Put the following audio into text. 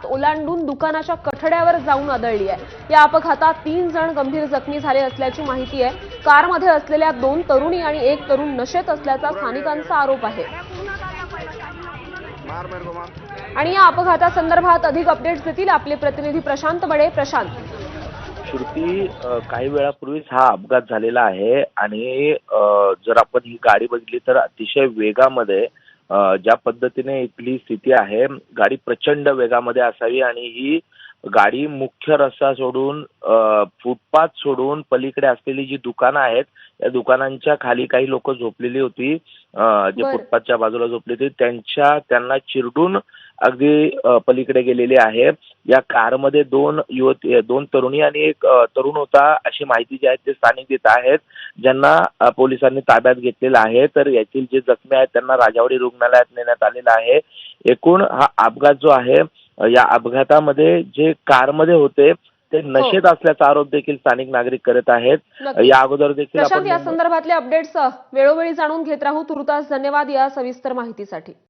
अपघातात ओलांडून दुकानाच्या कठड्यावर जाऊन आदळली आहे. या अपघातात तीन जण गंभीर जखमी झाले असल्याची माहिती आहे. कारमध्ये असलेल्या दोन तरुणी आणि एक तरुण नशेत असल्याचा स्थानिकांचा आरोप आहे. आणि या अपघातासंदर्भात अधिक अपडेट्स देतील आपले प्रतिनिधी प्रशांत बडे. प्रशांत. श्रुती काही वेळापूर्वीच हा अपघात झालेला आहे आणि जर आपण ही गाडी बघितली तर अतिशय वेगामध्ये ज्या पद्धतीने इथली स्थिती आहे गाडी प्रचंड वेगामध्ये असावी आणि ही गाडी मुख्य रस्ता सोडून फुटपाथ सोडून पलीकडे असलेली जी दुकानं आहेत या दुकानांच्या खाली काही लोक झोपलेली होती. जे. फुटपाथच्या बाजूला झोपली होती त्यांच्या त्यांना चिरडून अगदी पलीकडे गेलेली आहे. या कारमध्ये दोन युवती दोन तरुणी आणि एक तरुण होता अशी माहिती जी आहे ते स्थानिक देत आहेत ज्यांना पोलिसांनी ताब्यात घेतलेलं आहे. तर यातील जे जखमी आहेत त्यांना राजावाडी रुग्णालयात नेण्यात आलेलं आहे. एकूण हा अपघात जो आहे या अपघातामध्ये जे कारमध्ये होते ते नशेत असल्याचा आरोप देखील स्थानिक नागरिक करत आहेत. या अगोदर देखील आपण या संदर्भातले अपडेट्स वेळोवेळी जाणून घेत राहू. तुर्तास धन्यवाद या सविस्तर माहितीसाठी.